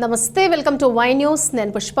నమస్తే welcome to Y news. నేను పుష్ప.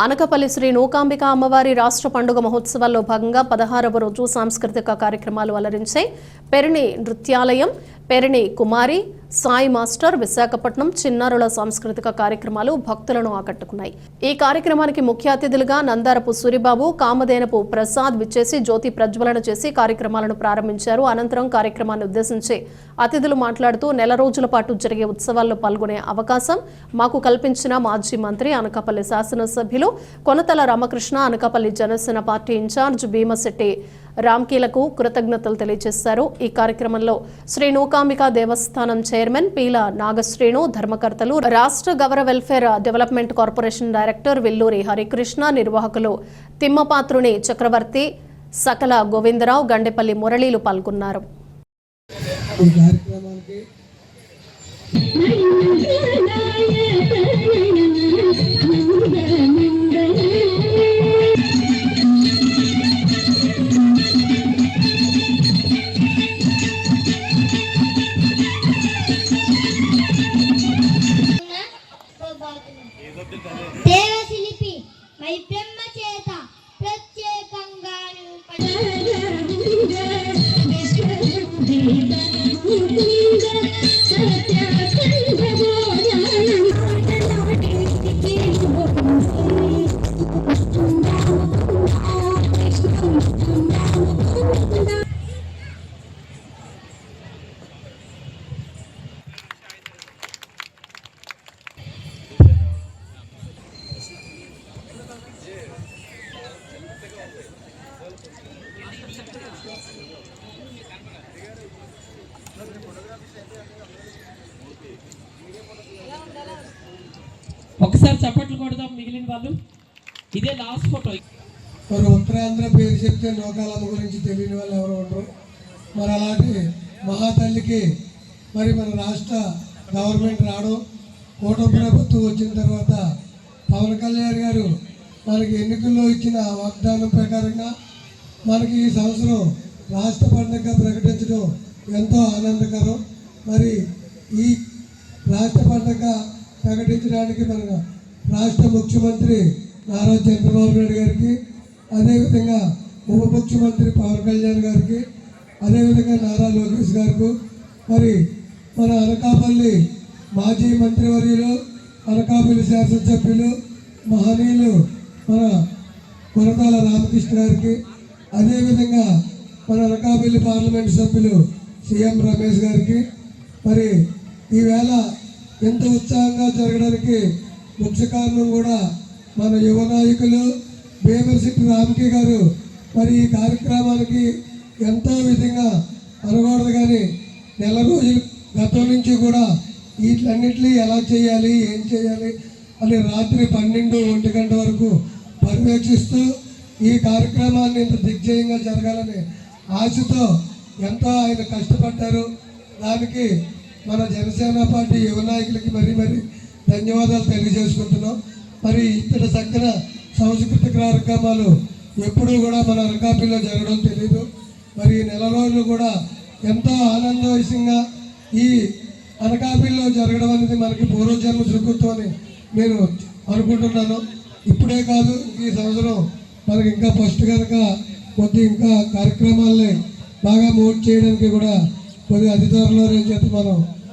అనకపల్లి శ్రీ నూకాంబిక అమ్మవారి రాష్ట్ర పండుగ మహోత్సవాల్లో భాగంగా పదహారవ రోజు సాంస్కృతిక కార్యక్రమాలు అలరించాయి. పెరిణి నృత్యాలయం పెరిణి కుమారి సాయి మాస్టర్ విశాఖపట్నం చిన్నారుల సాంస్కృతిక కార్యక్రమాలు భక్తులను ఆకట్టుకున్నాయి. ఈ కార్యక్రమానికి ముఖ్య అతిథులుగా నందారపు సూరిబాబు కామధేనపు ప్రసాద్ విచ్చేసి జ్యోతి ప్రజ్వలన చేసి కార్యక్రమాలను ప్రారంభించారు. అనంతరం కార్యక్రమాన్ని ఉద్దేశించి అతిథులు మాట్లాడుతూ నెల రోజుల పాటు జరిగే ఉత్సవాల్లో పాల్గొనే అవకాశం మాకు కల్పించిన మాజీ మంత్రి అనకాపల్లి శాసనసభ్యులు కొనతల రామకృష్ణ అనకాపల్లి జనసేన పార్టీ ఇన్ఛార్జ్ భీమశెట్టి రామ్కీలకు కృతజ్ఞతలు తెలియజేశారు. ఈ కార్యక్రమంలో శ్రీ నూకాంబిక దేవస్థానం చైర్మన్ పీల నాగశ్రేణు ధర్మకర్తలు రాష్ట్ర గౌరవ welfare development corporation director Villuri Harikrishna నిర్వాహకులు తిమ్మపాత్రుని చక్రవర్తి సకల గోవిందరావు గండెపల్లి మురళీలు పాల్గొన్నారు. ఈ కార్యక్రమానికి మై బ్రహ్మ చేత ప్రత్యేకంగా ఒకసారి చప్పట్లు కొడదాం మిగిలిన వాళ్ళు. ఇదే లాస్ట్ ఫోటో మరి ఉత్తరాంధ్ర పేరు చెప్తే లోకాలమ్మ గురించి తెలియని వాళ్ళు ఎవరు ఉండరు. మరి అలాంటి మహాతల్లికి మరి మన రాష్ట్ర గవర్నమెంట్ రావడం కూటమి ప్రభుత్వం వచ్చిన తర్వాత పవన్ కళ్యాణ్ గారు మనకి ఎన్నికల్లో ఇచ్చిన వాగ్దానం ప్రకారంగా మనకి ఈ సంవత్సరం రాష్ట్ర పండుగగా ప్రకటించడం ఎంతో ఆనందకరం. మరి ఈ రాష్ట్ర పండుగ ప్రకటించడానికి మన రాష్ట్ర ముఖ్యమంత్రి నారా చంద్రబాబు నాయుడు గారికి అదేవిధంగా ఉప ముఖ్యమంత్రి పవన్ కళ్యాణ్ గారికి అదేవిధంగా నారా లోకేష్ గారికి మరి మన అనకాపల్లి మాజీ మంత్రివర్యులు అనకాపల్లి శాసనసభ్యులు మహనీయులు మన కొరతాల రామకృష్ణ గారికి అదేవిధంగా మన అనకాపల్లి పార్లమెంట్ సభ్యులు సీఎం రమేష్ గారికి మరి ఈవేళ ఎంత ఉత్సాహంగా జరగడానికి ముఖ్య కారణం కూడా మన యువ నాయకులు భీమర్శెట్టి రామకి గారు. మరి ఈ కార్యక్రమానికి ఎంతో విధంగా అనకూడదు కానీ నెల రోజులు గతం నుంచి కూడా వీటిలన్నింటినీ ఎలా చేయాలి ఏం చేయాలి అని రాత్రి పన్నెండు ఒంటి గంట వరకు పర్యవేక్షిస్తూ ఈ కార్యక్రమాన్ని ఇంత దిగ్జయంగా జరగాలని ఆశతో ఎంతో ఆయన కష్టపడ్డారు. దానికి మన జనసేన పార్టీ యువ నాయకులకి మరీ మరీ ధన్యవాదాలు తెలియజేసుకుంటున్నాం. మరి ఇతర చక్కన సాంస్కృతిక కార్యక్రమాలు ఎప్పుడూ కూడా మన అనకాపల్లిలో జరగడం తెలియదు మరి ఈ నెల రోజులు కూడా ఎంతో ఆనందవశంగా ఈ అనకాపల్లిలో జరగడం అనేది మనకి పూర్వజన్మ సుకృతం అని నేను అనుకుంటున్నాను. ఇప్పుడే కాదు ఈ సంవత్సరం మనకి ఇంకా ఫస్ట్ కనుక కొద్ది ఇంకా కార్యక్రమాలని బాగా మోట్ చేయడానికి కూడా కొద్ది అధికారుల అని మనం